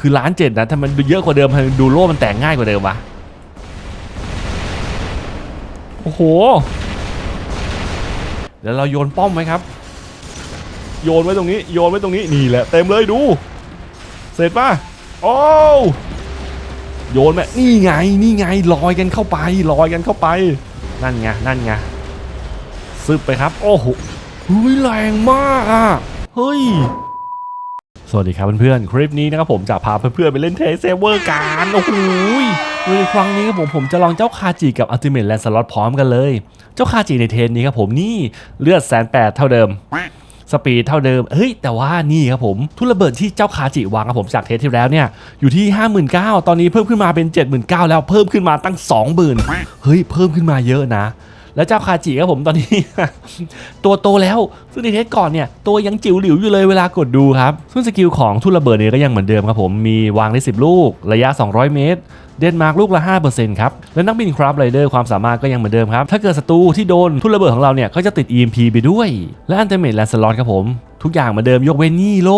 คือล้านเจ็ดนะถ้ามันเยอะกว่าเดิมทำไมดูโล่มันแตกง่ายกว่าเดิมวะโอ้โหเดี๋ยวเราโยนป้อมไหมครับ โยนไว้ตรงนี้โยนไว้ตรงนี้นี่แหละเต็มเลยดู เสร็จป่ะโอ้วโยนไหมนี่ไงนี่ไงลอยกันเข้าไปลอยกันเข้าไป นั่นไงนั่นไงซึบไปครับ โอ้โหเฮ้ยแรงมากอะเฮ้ย สวัสดีครับเพื่อนๆ คลิปนี้นะครับผมจะพาเพื่อนๆไปเล่นเทเซเวอร์กันโอ้โหในครั้งนี้ครับผมผมจะลองเจ้าคาจิกับอัลติเมทแลนสล็อตพร้อมกันเลย เจ้าคาจิในเทสนี้ครับผมนี่เลือดแสนแปดเท่าเดิม สปีดเท่าเดิม เฮ้ย แต่ว่านี่ครับผมทุนระเบิดที่เจ้าคาจิวางครับผมจากเทสที่แล้วเนี่ยอยู่ที่ 59,000 ตอนนี้เพิ่มขึ้นมาเป็น 79,000 แล้วเพิ่มขึ้นมาตั้ง 20,000 เฮ้ยเพิ่มขึ้นมาเยอะนะ แล้วเจ้าคาจิครับผมตอนนี้ ตัวโตแล้วซึ่งในเทสก่อนเนี่ยตัวยังจิ๋วหลิวอยู่เลยเวลากดดูครับซึ่งสกิลของทุ่นระเบิดเนี่ยก็ยังเหมือนเดิมครับผมมีวางได้ 10 ลูก ระยะ 200 เมตรเดนมาร์กลูกละ 5%ครับ และนักบินครับไรเดอร์ความสามารถก็ยังเหมือนเดิมครับ ถ้าเกิดศัตรูที่โดนทุนระเบิดของเราเนี่ย ก็จะติด EMP ไปด้วย และอันเตอร์เมทแลนสลอตครับผม ทุกอย่างเหมือนเดิมยกเว้นนี่โล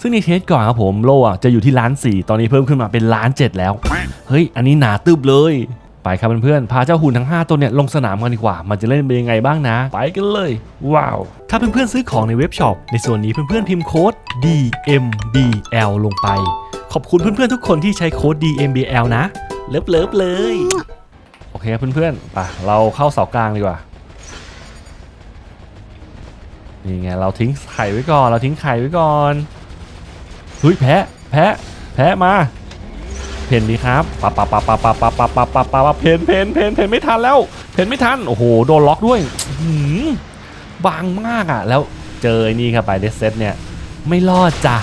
ซึ่งในเทสก่อนครับผมโล่ะจะอยู่ที่ล้านสี่ตอนนี้เพิ่มขึ้นมาเป็นล้านเจ็ดแล้ว เฮ้ย อันนี้หนาตึบเลย ไปครับเพื่อนๆ พาเจ้าหุ่นทั้ง 5 ตัวเนี่ยลงสนามกันดีกว่า มันจะเล่นเป็นยังไงบ้างนะ ไปกันเลย ว้าว ถ้าเพื่อนๆซื้อของในเว็บช็อป ในส่วนนี้เพื่อนๆพิมพ์โค้ด DMBL ลงไป ขอบคุณเพื่อนๆทุกคนที่ใช้โค้ด DMBL นะ เลิฟเลิฟเลย โอเคครับเพื่อนๆไปเราเข้าเสากลางดีกว่า นี่ไงเราทิ้งไข่ไว้ก่อน เราทิ้งไข่ไว้ก่อน เฮ้ยแพะ แพะ แพะมา เพนดีครับปะปะปะปะปะปะปะปะปะปะปะเพนเพนเพนเพนไม่ทันแล้ว เพนไม่ทันโอ้โหโดนล็อกด้วยหือบางมากอะ แล้วเจอไอ้นี่ครับไปเดซเซตเนี่ย ไม่รอดจ้ะ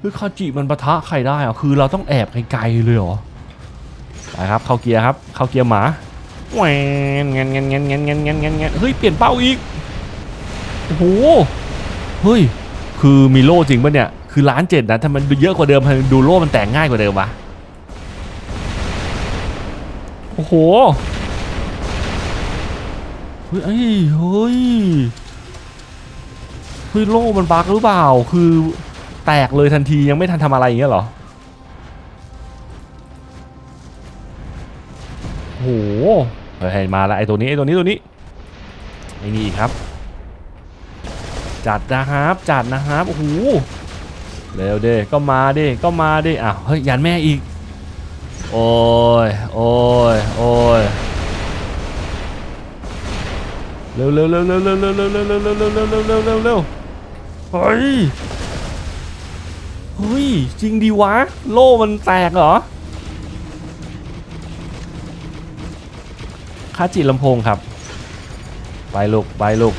คือคาจิมันปะทะใครได้อะคือเราต้องแอบไกลๆเลยเหรอไปครับเข้าเกียร์ครับ เข้าเกียร์หมาแหวนเงี้ยเงี้ยเงี้ยเงี้ยเงี้ยเงี้ยเงี้ยเงี้ยเฮ้ยเปลี่ยนเป้าอีกโอ้โหเฮ้ยคือมีโลจริงปะเนี่ย คือล้านเจ็ดนะถ้ามันเยอะกว่าเดิมไมดูโล่มันแตกง่ายกว่าเดิมวะโอ้โหเฮ้ยเฮ้ยเฮ้ยโล่มันบักหรือเปล่า คือแตกเลยทันทียังไม่ทันทำอะไรอย่างเงี้ยหรอโอ้โหเฮ้ยมาแล้วไอ้ตัวนี้ไอ้ตัวนี้ตัวนี้ไอ้นี่อีครับ จัดนะครับจัดนะครับโอ้โห เร็วเด้ก็มาด้ก็มาด้อ้าวเฮ้ยยันแม่อีก โอ้ยโอ้ยโอ้ยเร็วเร็วเร็วเร็วเร็วเร็วเร็วเร็วเร็วเร็วเร็วเร็วเร็วเร็วเร็วเร็วเฮ้ยเฮ้ยจริงดีวะ โล่มันแตกเหรอคาจิลำโพงครับ ไปลูกไปลูก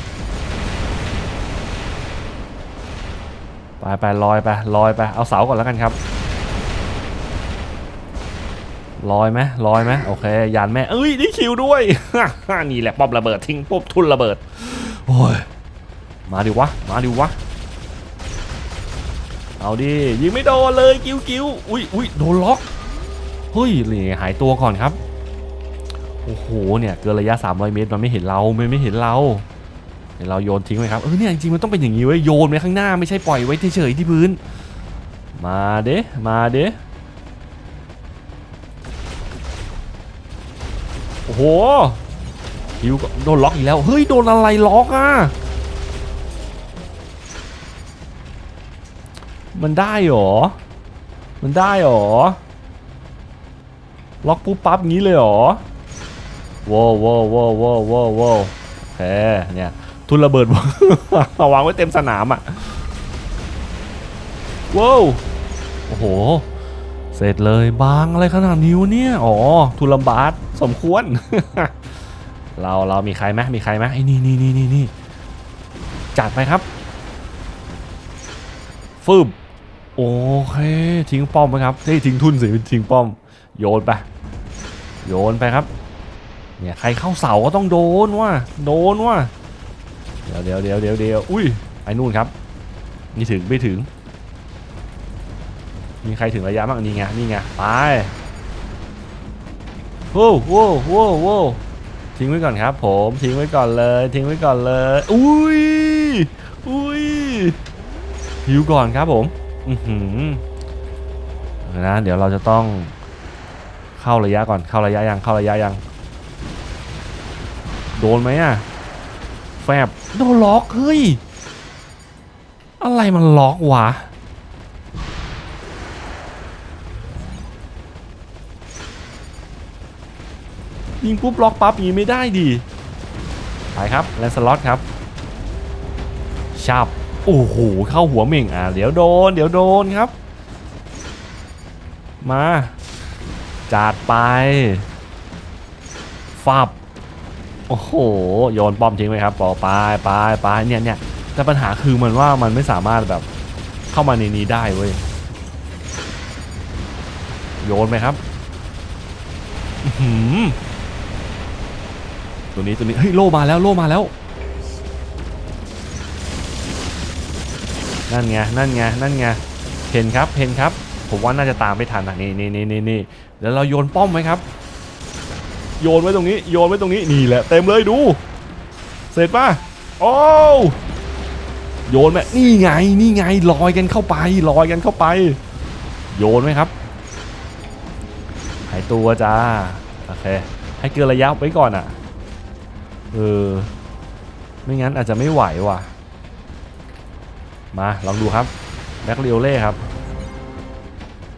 ไปไปลอยไปลอยไปเอาเสาก่อนแล้วกันครับลอยไหมลอยไหมโอเคยานแม่เอ้ยได้คิวด้วยนี่แหละป้อมระเบิดทิ้งปุ๊บทุนระเบิดโอ้ยมาดิวะมาดิวะเอาดิยิงไม่โดนเลยกิ้วกิ้วอุ้ยอุ้ยโดนล็อกเฮ้ยนี่หายตัวก่อนครับโอ้โหเนี่ยเกินระยะ 300 เมตรมันไม่เห็นเราไมันไม่เห็นเรา เดี๋ยวเราโยนทิ้งไว้ครับ เออเนี่ยจริงๆมันต้องเป็นอย่างนี้ไว้ยโยนไว้ข้างหน้าไม่ใช่ปล่อยไว้เฉยๆที่พื้น มาเด้มาเด้โอ้โหฮิวก็โดนล็อกอีกแล้ว เฮ้ย โดนอะไรล็อกอะ มันได้หรอ มันได้หรอ ล็อกปุ๊บปั๊บงี้เลยหรอว้าวว้าวว้าวว้าวว้าวว้าวโอเคเนี่ย ทุนระเบิดวางไว้เต็มสนามอะว้าวโอ้โห เสร็จเลยบางอะไรขนาดนี้วะเนี่ย อ๋อ ทุนลำบาสสมควร เราเรามีใครไหมมีใครไหมไอ้นี่นี่นี่นี่นี่จัดไปครับฟึบโอเค ทิ้งป้อมไปครับเฮ้ยทิ้งทุนสิทิ้งป้อม โยนไป โยนไปครับ เนี่ยใครเข้าเสาก็ต้องโดนว่ะ โดนว่ะ เดี๋ยวเดี๋ยวเดี๋ยวเดี๋ยวเดี๋ยวอุ้ยไอ้นู่นครับ นี่ถึงไม่ถึง มีใครถึงระยะบ้างนี่ไงนี่ไงไปโว้โว้โว้โว้ทิ้งไว้ก่อนครับ ผมทิ้งไว้ก่อนเลย ทิ้งไว้ก่อนเลยอุ้ยอุ้ยหิวก่อนครับผมอือหือนะเดี๋ยวเราจะต้องเข้าระยะก่อนเข้าระยะยังเข้าระยะยังโดนไหมอะ แฟบโดนล็อกเฮ้ย อะไรมันล็อกวะยิงปุ๊บล็อกปั๊บอย่างนี้ไม่ได้ดิไปครับแลนสล็อตครับชับโอ้โหเข้าหัวเหม่งอะเดี๋ยวโดน เดี๋ยวโดนครับ มาจัดไป ฟับ โอ้โห โยนป้อมทิ้งไหมครับปอไปไปไปเนี่ยเนี่ยแต่ปัญหาคือมันว่ามันไม่สามารถแบบเข้ามาในนี้ได้เว้ย โยนไหมครับหือตัวนี้ตัวนี้เฮ้ยโลมาแล้วโลมาแล้ว นั่นไงนั่นไงนั่นไงเห็นครับเห็นครับ ผมว่าน่าจะตามไม่ทันอะนี่นี่นี่นี่นี่เดี๋ยวเราโยนป้อมไว้ครับ โยนไว้ตรงนี้โยนไว้ตรงนี้นี่แหละเต็มเลยดูเสร็จป่ะโอ้โยนไหมนี่ไงนี่ไงลอยกันเข้าไปลอยกันเข้าไป โยนไหมครับหายตัวจ้าโอเคให้เกินระยะไว้ก่อนอะเออไม่งั้นอาจจะไม่ไหวว่ะ มาลองดูครับแบ็คเรียวเล่ครับ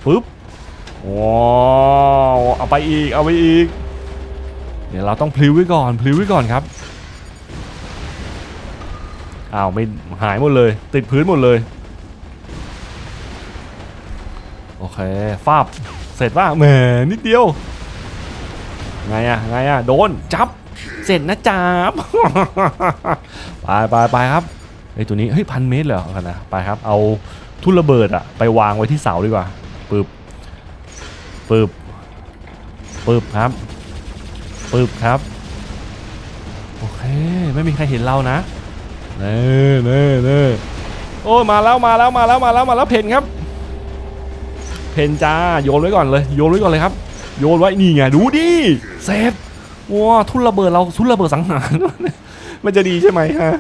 ปึ๊บว้าวเอาไปอีกเอาไปอีก เดี๋ยวเราต้องพลิ้วไว้ก่อนพลิ้วไว้ก่อนครับอ้าวไม่หายหมดเลย ติดพื้นหมดเลย โอเคฟาบเสร็จว่าแหมนิดเดียว ไงอะไงอะโดนจับเสร็จนะจับไปไปไปครับไอ้ตัวนี้เฮ้ยพันเมตรเลยเหรอกันนะไปครับเอาทุ่นระเบิดอะไปวางไว้ที่เสาดีกว่าปึ๊บปึ๊บปึ๊บครับ ปึ๊บครับ โอเค ไม่มีใครเห็นเรานะเน่เน่เน่โอ้มาแล้วมาแล้วมาแล้วมาแล้วมาแล้วเพนครับ เพนจ้าโยนไว้ก่อนเลยโยนไว้ก่อนเลยครับ โยนไว้นี่ไงดูดิเซฟว้าทุนระเบิดเราทุนระเบิดสังหารมันจะดีใช่ไหมฮะ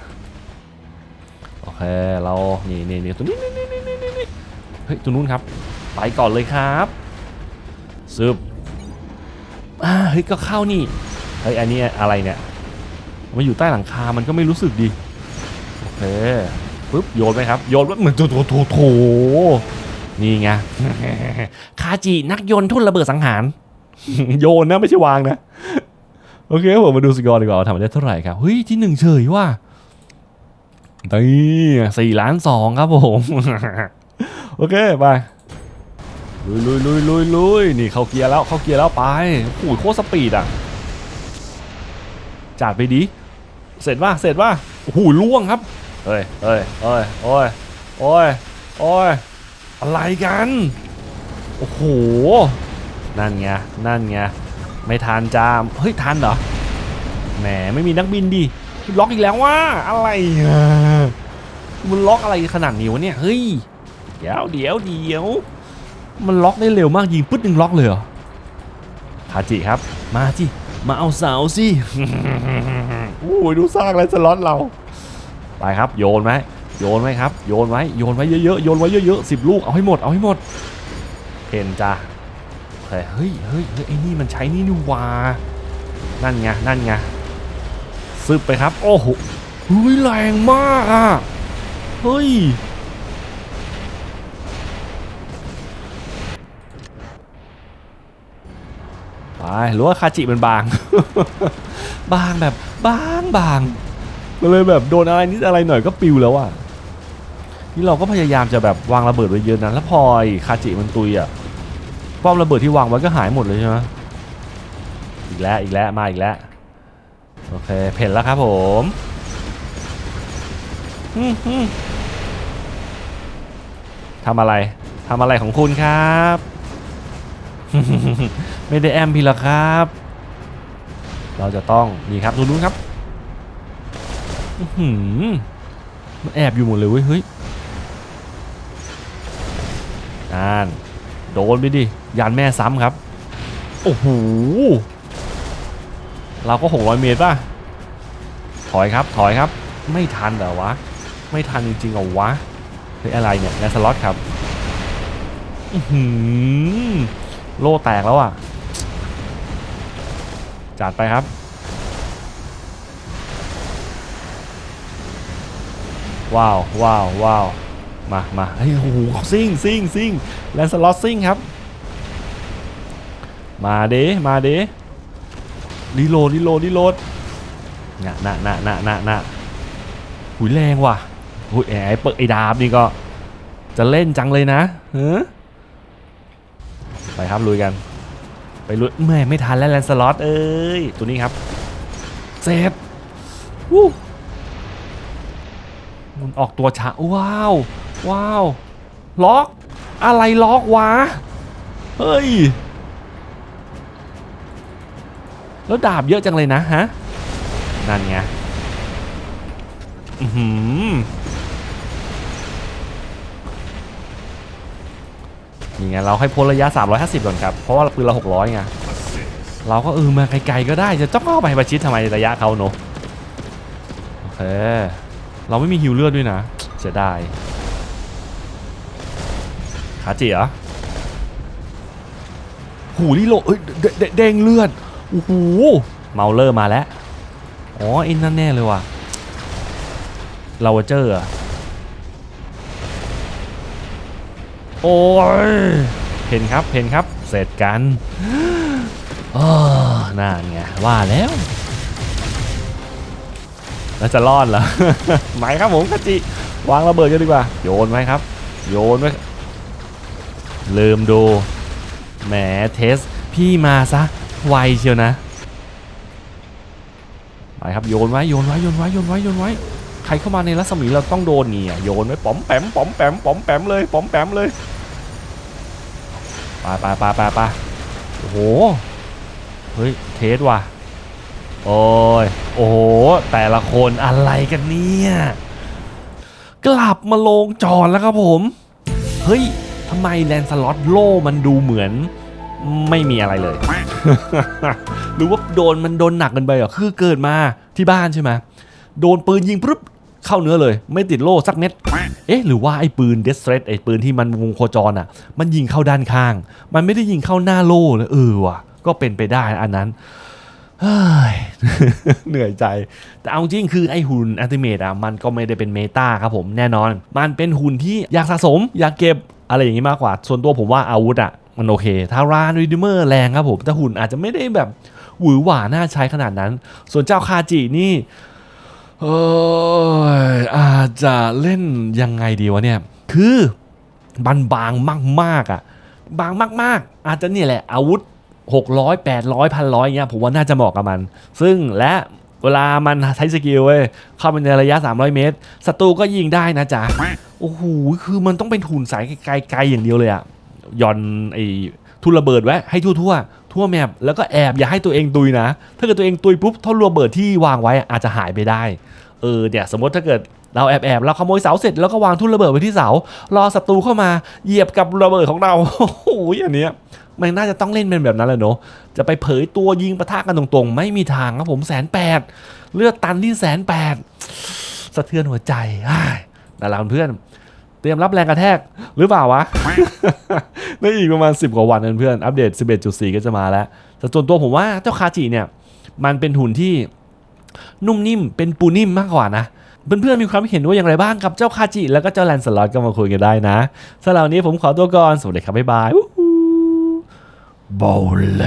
โอเคเรานี่นี่นี่ตัวนี้นี่นี่นี่นี่เฮ้ยตัวนู้นครับไปก่อนเลยครับซึบ อ่าเฮ้ยก็เข้านี่เฮ้ยอันนี้อะไรเนี่ยมาอยู่ใต้หลังคา มันก็ไม่รู้สึกดีโอเคปึ๊บโยนไปครับ โยนว่าเหมือนโถโถโถโถนี่ไงคาจินักโยนทุ่นระเบิดสังหาร โยนนะไม่ใช่วางนะ โอเคผมมาดูสกอร์ดีกว่าทำได้เท่าไหร่ครับเฮ้ยที่หนึ่งเฉยว่ะนี่สี่ล้านสองครับผม โอเค ไป ลุยลุยลุยลุยลุยนี่เข้าเกียร์แล้วเข้าเกียร์แล้วไปโอ้โหโคตรสปีดอะจัดไปดีเสร็จว่าเสร็จว่าโอ้โหล่วงครับเฮ้ยเฮ้ยเฮ้ยโอ้ยโอ้ยโอ้ยอะไรกันโอ้โหนั่นไงนั่นไงไม่ทันจามเฮ้ยทันเหรอแหมไม่มีนักบินดิล็อกอีกแล้วว่าอะไรมันล็อกอะไรขนาดนี้วะเนี่ยเฮ้ยเดี๋ยวเดี๋ยวเดี๋ยว มันล็อกได้เร็วมากยิงปึ๊ดหนึ่งล็อกเลยเหรอคาจิครับ มาจิมาเอาเสาสิโอ้ยดูสร้างแล้วสล็อตเรา ไปครับโยนไหมโยนไหมครับ โยนไว้โยนไว้เยอะๆโยนไว้เยอะๆสิบลูกเอาให้หมดเอาให้หมดเพนจ้าเฮ้ยเฮ้ยเฮ้ยไอ้นี่มันใช้นี่นี่หว่านั่นไงนั่นไงซึบไปครับ โอ้โหเฮ้ยแรงมากอะเฮ้ย หรือว่าคาจิมันบาง บางแบบบางบางมันเลยแบบโดนอะไรนิดอะไรหน่อยก็ปิวแล้วอะนี่เราก็พยายามจะแบบวางระเบิดไว้เยอะนะแล้วพอไอ้คาจิมันตุยอะป้อมระเบิดที่วางไว้ก็หายหมดเลยใช่ไหมอีกแล้วอีกแล้วมาอีกแล้วโอเคเพ่นแล้วครับผมทำอะไรทำอะไรของคุณครับ ไม่ได้แอมพี่หรอกครับ เราจะต้องนี่ครับดูนู้นครับอื้อหือมันแอบอยู่หมดเลยเว้ยเฮ้ยนั่นโดนไปดิยานแม่ซ้ำครับ โอ้โหเราก็ 600 เมตรป่ะ ถอยครับถอยครับ ไม่ทันเหรอวะ ไม่ทันจริงๆเหรอวะเฮ้ยอะไรเนี่ยแลนสล็อตครับ อื้อหือ โล่แตกแล้วอะ จัดไปครับ ว้าวว้าวว้าวมามาเฮ้ยโอ้โหซิ่งซิ่งซิ่งแลนสล็อตซิ่งครับ มาเดมาเดรีโหลดรีโหลดรีโหลดน่ะน่ะน่ะน่ะน่ะน่ะหุยแรงว่ะหุยไอ้เปิดไอ้ดาบนี่ก็ จะเล่นจังเลยนะเฮ้ ไปครับลุยกัน ไปลุยแม่ไม่ทันแล้วแลนสล็อตเอ้ยตัวนี้ครับเซฟวู้มันออกตัวช้าว้าว ว้าว ล็อก อะไรล็อกวะ เฮ้ย แล้วดาบเยอะจังเลยนะฮะ นั่นไง อือหือ นี่ไงเราให้พ้นระยะ 350ก่อนครับ เพราะว่าปืนเรา600ไง เราก็เออมาไกลๆก็ได้ จะจ้องเข้าไปประชิดทำไมระยะเขาเนอะโอเค เราไม่มีฮิวเลือดด้วยนะเสียดาย ขาเจีเหรอหูนี่โลเอ้ยเดเดเด้งเลือด โอ้โห เมาเลอร์มาแล้ว อ๋ออินนั่นแน่เลยว่ะ เราเจออ โอ้ยเห็นครับเห็นครับเสร็จกันอ๋อนั่นไงว่าแล้วแล้วจะรอดเหรอไหมครับผมกจิวางระเบิดกันดีกว่า โยนไว้ครับ โยนไว้ลืมดูแหมเทส พี่มาซะไวเชียวนะไปครับโยนไว้โยนไว้โยนไว้โยนไว้โยนไว้ ใครเข้ามาในรัศมีเราต้องโดนเนี่อะโยนไว้ป๋อมแปมป๋อมแปมป๋อมแปมเลยป๋อมแปมเลยไปไปไปไปไปโอ้โหเฮ้ยเทสว่ะโอ้ยโอ้โหแต่ละคนอะไรกันเนี่ยกลับมาลงจอดแล้วครับผมเฮ้ยทำไมแลนสล็อตโล่มันดูเหมือนไม่มีอะไรเลย หรือว่าโดนมันโดนหนักกินไปเหรอ คือเกิดมาที่บ้านใช่ไหมโดนปืนยิงปุ๊บ เข้าเนื้อเลย ไม่ติดโล่สักเม็ด เอ๊ะ หรือว่าไอ้ปืนเดสเ r รไอ้ปืนที่มันวงโคจรอะ มันยิงเข้าด้านข้าง มันไม่ได้ยิงเข้าหน้าโล่เลยเออว่ะ ก็เป็นไปได้อันนั้นเหนื่อยใจ แต่เอาจริงคือไอ้หุ่นอัลติเมตอะมันก็ไม่ได้เป็นเมตาครับผมแน่นอน มันเป็นหุ่นที่อยากสะสม อยากเก็บอะไรอย่างนี้มากกว่า ส่วนตัวผมว่าอาวุธอะมันโอเคทารานรีดิเมอร์แรงครับผม แต่หุ่นอาจจะไม่ได้แบบหวือหวาน่าใช้ขนาดนั้น ส่วนเจ้าคาจินี่ เอออาจจะเล่นยังไงดีวะเนี่ย คือบันบางมากๆอะ บางมากๆ อาจจะนี่แหละ อาวุธ 600 800พันร้อยเงี้ยผมว่าน่าจะเหมาะกับมัน ซึ่งและเวลามันใช้สกิลเว้ยเข้าไปในระยะ 300 เมตรศัตรูก็ยิงได้นะจ๊ะ โอ้โห คือมันต้องเป็นหุ่นสายไกลๆอย่างเดียวเลยอะย่อนไอ้ทุนระเบิดไว้ให้ทั่วทั่วๆ ทั่วแมปแล้วก็แอบอย่าให้ตัวเองตุยนะ ถ้าเกิดตัวเองตุยปุ๊บท่อนระเบิดที่วางไว้อาจจะหายไปได้เออเนี่ยสมมติถ้าเกิดเราแอบแอบเราขโมยเสาเสร็จแล้วก็วางทุ่นระเบิดไว้ที่เสารอศัตรูเข้ามาเหยียบกับระเบิดของเราโอ้โหอันเนี้ยมันน่าจะต้องเล่นเป็นแบบนั้นแหละเนาะจะไปเผยตัวยิงปะทะกันตรงๆ ไม่มีทางครับผมแสนแปดเลือดตันที่แสนแปดสะเทือนหัวใจอ้ายนั่นแหละเพื่อน เตรียมรับแรงกระแทกหรือเปล่าวะในอีกประมาณ 10 กว่าวันเพื่อนอัปเดต 11.4 ก็จะมาแล้ว แต่ส่วนตัวผมว่าเจ้าคาจิเนี่ย มันเป็นหุ่นที่นุ่มนิ่มเป็นปูนิ่มมากกว่านะ เพื่อนๆมีความเห็นว่าอย่างไรบ้างกับเจ้าคาจิ แล้วก็เจ้าแลนสล็อตก็มาคุยกันได้นะสำหรับวันนี้ผมขอตัวก่อน สวัสดีครับ บ๊ายบายบอล